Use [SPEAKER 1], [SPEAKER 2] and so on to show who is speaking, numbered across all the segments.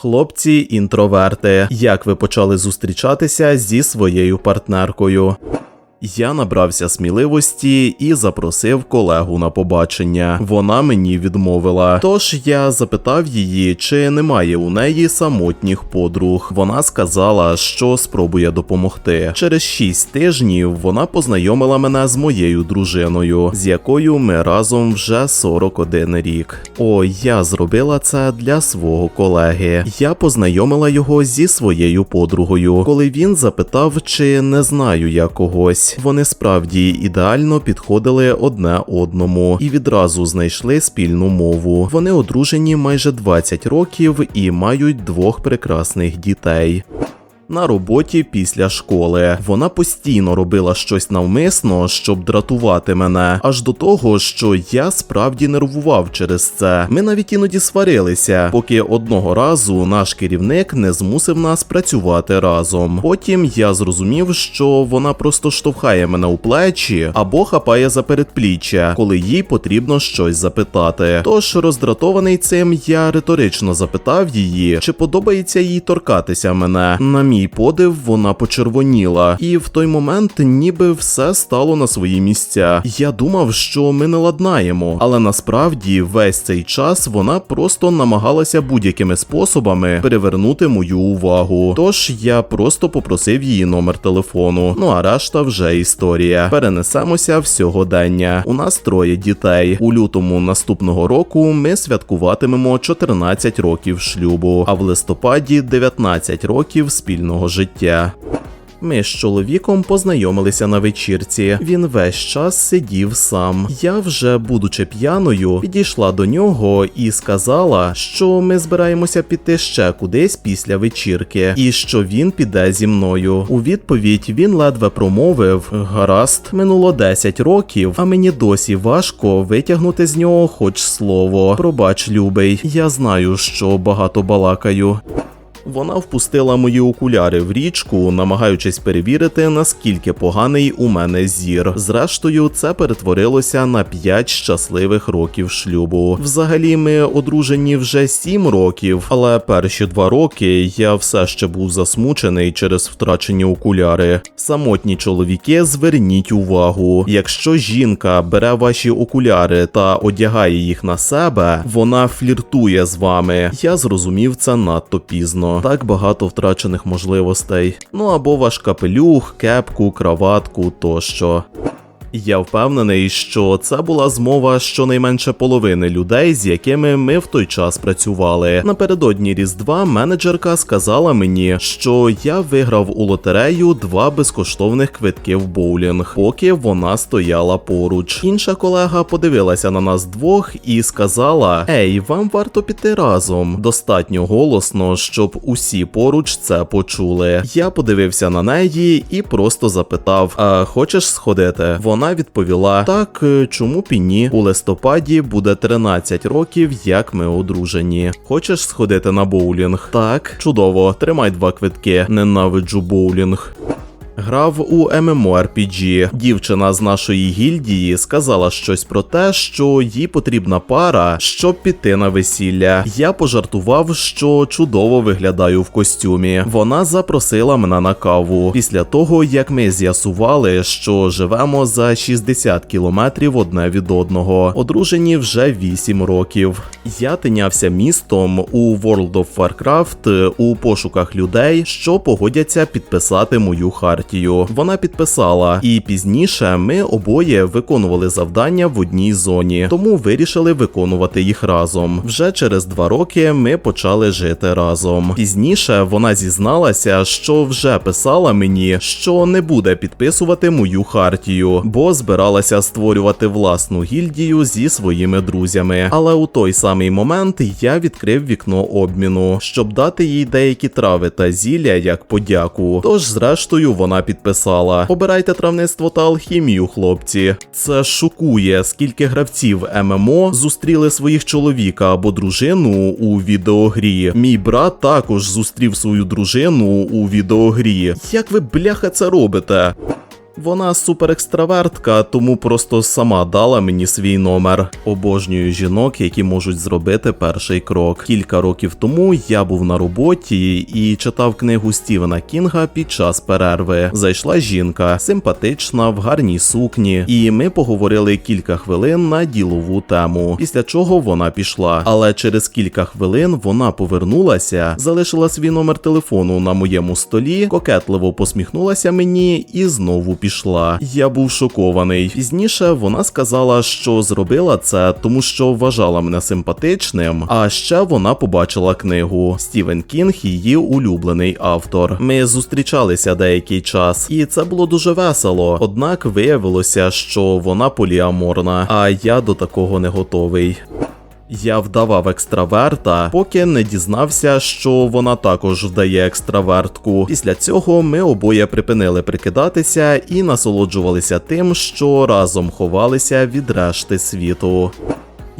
[SPEAKER 1] Хлопці інтроверти, як ви почали зустрічатися зі своєю партнеркою? Я набрався сміливості і запросив колегу на побачення. Вона мені відмовила. Тож я запитав її, чи немає у неї самотніх подруг. Вона сказала, що спробує допомогти. Через шість тижнів вона познайомила мене з моєю дружиною, з якою ми разом вже 41 рік. О, я зробила це для свого колеги. Я познайомила його зі своєю подругою, коли він запитав, чи не знаю я когось. Вони справді ідеально підходили одне одному і відразу знайшли спільну мову. Вони одружені майже 20 років і мають двох прекрасних дітей. На роботі після школи вона постійно робила щось навмисно, щоб дратувати мене, аж до того, що я справді нервував через це. Ми навіть іноді сварилися, поки одного разу наш керівник не змусив нас працювати разом. Потім я зрозумів, що вона просто штовхає мене у плечі або хапає за передпліччя, коли їй потрібно щось запитати. Тож роздратований цим, я риторично запитав її, чи подобається їй торкатися мене. На мій подив вона почервоніла, і в той момент ніби все стало на свої місця. Я думав, що ми не ладнаємо, але насправді весь цей час вона просто намагалася будь-якими способами перевернути мою увагу. Тож я просто попросив її номер телефону. Ну а решта вже історія. Перенесемося в сьогодення. У нас троє дітей. У лютому наступного року ми святкуватимемо 14 років шлюбу, а в листопаді 19 років спільного життя. Ми з чоловіком познайомилися на вечірці. Він весь час сидів сам. Я, вже будучи п'яною, підійшла до нього і сказала, що ми збираємося піти ще кудись після вечірки, і що він піде зі мною. У відповідь він ледве промовив: гаразд, минуло 10 років, а мені досі важко витягнути з нього хоч слово. Пробач, любий, я знаю, що багато балакаю. Вона впустила мої окуляри в річку, намагаючись перевірити, наскільки поганий у мене зір. Зрештою, це перетворилося на 5 щасливих років шлюбу. Взагалі, ми одружені вже 7 років, але перші два роки я все ще був засмучений через втрачені окуляри. Самотні чоловіки, зверніть увагу, якщо жінка бере ваші окуляри та одягає їх на себе, вона фліртує з вами. Я зрозумів це надто пізно. Так багато втрачених можливостей. Ну або ваш капелюх, кепку, краватку тощо. Я впевнений, що це була змова щонайменше половини людей, з якими ми в той час працювали. Напередодні Різдва менеджерка сказала мені, що я виграв у лотерею два безкоштовних квитки в боулінг, поки вона стояла поруч. Інша колега подивилася на нас двох і сказала: Ей, вам варто піти разом. Достатньо голосно, щоб усі поруч це почули. Я подивився на неї і просто запитав: А хочеш сходити? Вона відповіла: Так, е, чому б і ні? У листопаді буде 13 років, як ми одружені. Хочеш сходити на боулінг? Так, чудово, тримай два квитки. Ненавиджу боулінг. Грав у MMORPG. Дівчина з нашої гільдії сказала щось про те, що їй потрібна пара, щоб піти на весілля. Я пожартував, що чудово виглядаю в костюмі. Вона запросила мене на каву. Після того, як ми з'ясували, що живемо за 60 кілометрів одне від одного, одружені вже 8 років. Я тинявся містом у World of Warcraft у пошуках людей, що погодяться підписати мою хартію. Вона підписала, і пізніше ми обоє виконували завдання в одній зоні, тому вирішили виконувати їх разом. Вже через два роки ми почали жити разом. Пізніше вона зізналася, що вже писала мені, що не буде підписувати мою хартію, бо збиралася створювати власну гільдію зі своїми друзями. Але у той самий момент я відкрив вікно обміну, щоб дати їй деякі трави та зілля як подяку. Тож, зрештою, вона підписала: Обирайте травництво та алхімію, хлопці. Це шокує, скільки гравців ММО зустріли своїх чоловіка або дружину у відеогрі. Мій брат також зустрів свою дружину у відеогрі. Як ви бляха це робите? Вона суперекстравертка, тому просто сама дала мені свій номер. Обожнюю жінок, які можуть зробити перший крок. Кілька років тому я був на роботі і читав книгу Стівена Кінга під час перерви. Зайшла жінка, симпатична, в гарній сукні, і ми поговорили кілька хвилин на ділову тему. Після чого вона пішла. Але через кілька хвилин вона повернулася, залишила свій номер телефону на моєму столі, кокетливо посміхнулася мені і знову пішла. Я був шокований. Пізніше вона сказала, що зробила це, тому що вважала мене симпатичним. А ще вона побачила книгу Стівен Кінг, її улюблений автор. Ми зустрічалися деякий час, і це було дуже весело. Однак виявилося, що вона поліаморна, а я до такого не готовий. Я вдавав екстраверта, поки не дізнався, що вона також вдає екстравертку. Після цього ми обоє припинили прикидатися і насолоджувалися тим, що разом ховалися від решти світу.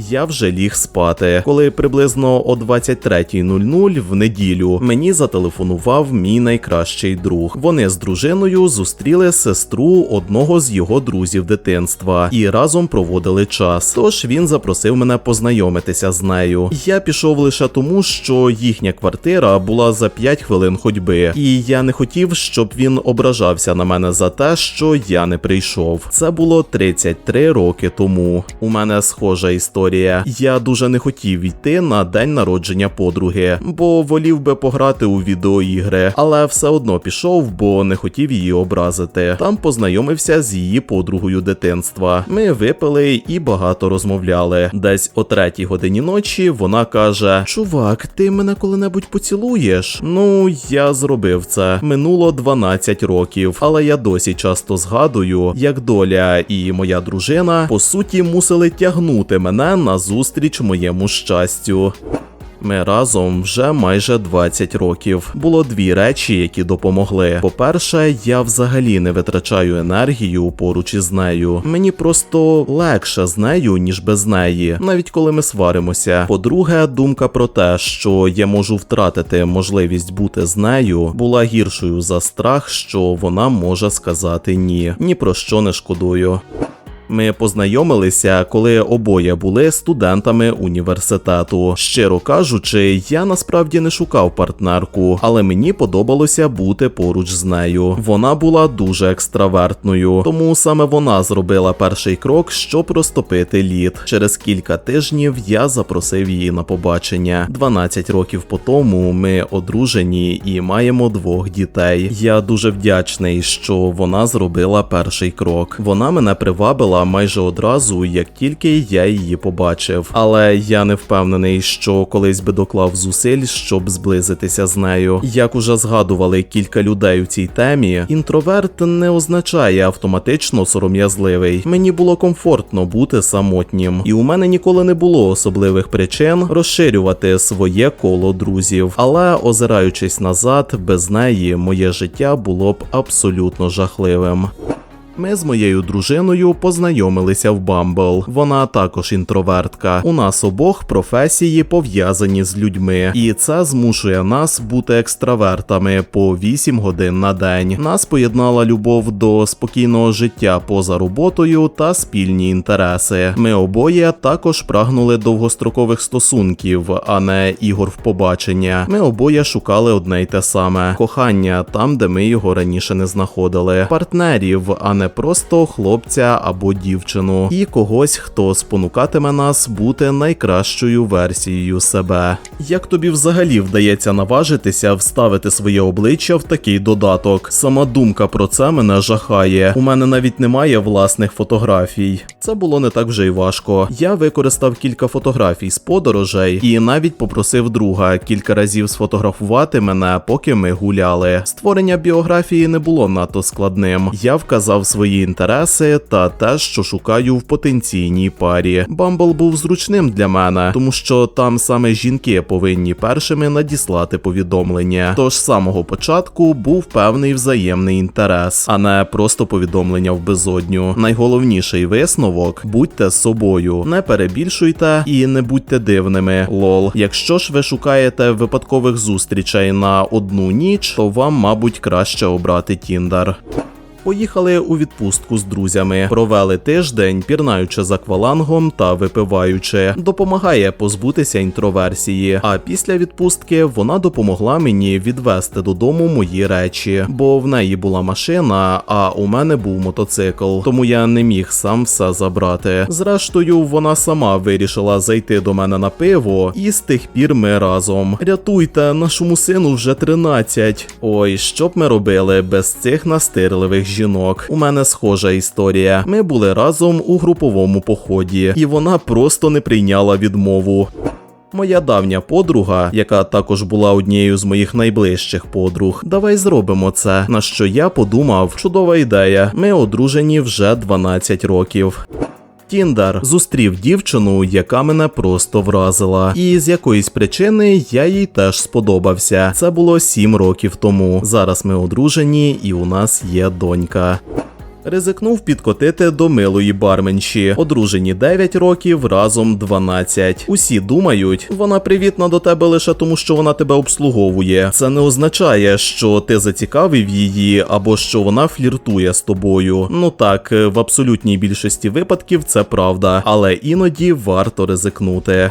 [SPEAKER 1] Я вже ліг спати, коли приблизно о 23.00 в неділю мені зателефонував мій найкращий друг. Вони з дружиною зустріли сестру одного з його друзів дитинства і разом проводили час. Тож він запросив мене познайомитися з нею. Я пішов лише тому, що їхня квартира була за 5 хвилин ходьби, і я не хотів, щоб він ображався на мене за те, що я не прийшов. Це було 33 роки тому. У мене схожа історія. Я дуже не хотів йти на день народження подруги, бо волів би пограти у відеоігри, але все одно пішов, бо не хотів її образити. Там познайомився з її подругою дитинства. Ми випили і багато розмовляли. Десь о третій годині ночі вона каже: Чувак, ти мене коли-небудь поцілуєш? Ну, я зробив це. Минуло 12 років, але я досі часто згадую, як доля і моя дружина по суті мусили тягнути мене на зустріч моєму щастю. Ми разом вже майже 20 років. Було дві речі, які допомогли. По-перше, я взагалі не витрачаю енергію поруч із нею. Мені просто легше з нею, ніж без неї, навіть коли ми сваримося. По-друге, думка про те, що я можу втратити можливість бути з нею, була гіршою за страх, що вона може сказати ні. Ні про що не шкодую. Ми познайомилися, коли обоє були студентами університету. Щиро кажучи, я насправді не шукав партнерку, але мені подобалося бути поруч з нею. Вона була дуже екстравертною, тому саме вона зробила перший крок, щоб розтопити лід. Через кілька тижнів я запросив її на побачення. 12 років по тому ми одружені і маємо двох дітей. Я дуже вдячний, що вона зробила перший крок. Вона мене привабила майже одразу, як тільки я її побачив. Але я не впевнений, що колись би доклав зусиль, щоб зблизитися з нею. Як уже згадували кілька людей у цій темі, інтроверт не означає автоматично сором'язливий. Мені було комфортно бути самотнім, і у мене ніколи не було особливих причин розширювати своє коло друзів. Але озираючись назад, без неї моє життя було б абсолютно жахливим. Ми з моєю дружиною познайомилися в Бамбл. Вона також інтровертка. У нас обох професії пов'язані з людьми, і це змушує нас бути екстравертами по 8 годин на день. Нас поєднала любов до спокійного життя поза роботою та спільні інтереси. Ми обоє також прагнули довгострокових стосунків, а не ігор в побачення. Ми обоє шукали одне й те саме кохання там, де ми його раніше не знаходили, партнерів, а не просто хлопця або дівчину, і когось, хто спонукатиме нас бути найкращою версією себе. Як тобі взагалі вдається наважитися вставити своє обличчя в такий додаток? Сама думка про це мене жахає. У мене навіть немає власних фотографій. Це було не так вже й важко. Я використав кілька фотографій з подорожей і навіть попросив друга кілька разів сфотографувати мене, поки ми гуляли. Створення біографії не було надто складним. Я вказав свої інтереси та те, що шукаю в потенційній парі. Бамбл був зручним для мене, тому що там саме жінки повинні першими надіслати повідомлення. Тож з самого початку був певний взаємний інтерес, а не просто повідомлення в безодню. Найголовніший висновок будьте собою, не перебільшуйте і не будьте дивними. Лол. Якщо ж ви шукаєте випадкових зустрічей на одну ніч, то вам, мабуть, краще обрати Тіндер. Поїхали у відпустку з друзями. Провели тиждень, пірнаючи за аквалангом та випиваючи. Допомагає позбутися інтроверсії. А після відпустки вона допомогла мені відвести додому мої речі, бо в неї була машина, а у мене був мотоцикл, тому я не міг сам все забрати. Зрештою, вона сама вирішила зайти до мене на пиво, і з тих пір ми разом. Рятуйте, нашому сину вже 13. Ой, що б ми робили без цих настирливих жінок? У мене схожа історія. Ми були разом у груповому поході, і вона просто не прийняла відмову. Моя давня подруга, яка також була однією з моїх найближчих подруг, давай зробимо це. На що я подумав, чудова ідея. Ми одружені вже 12 років. Тіндер зустрів дівчину, яка мене просто вразила, і з якоїсь причини я їй теж сподобався. Це було сім років тому. Зараз ми одружені, і у нас є донька. Ризикнув підкотити до милої барменші. Одружені 9 років, разом 12. Усі думають, вона привітна до тебе лише тому, що вона тебе обслуговує. Це не означає, що ти зацікавив її або що вона фліртує з тобою. Ну так, в абсолютній більшості випадків це правда, але іноді варто ризикнути.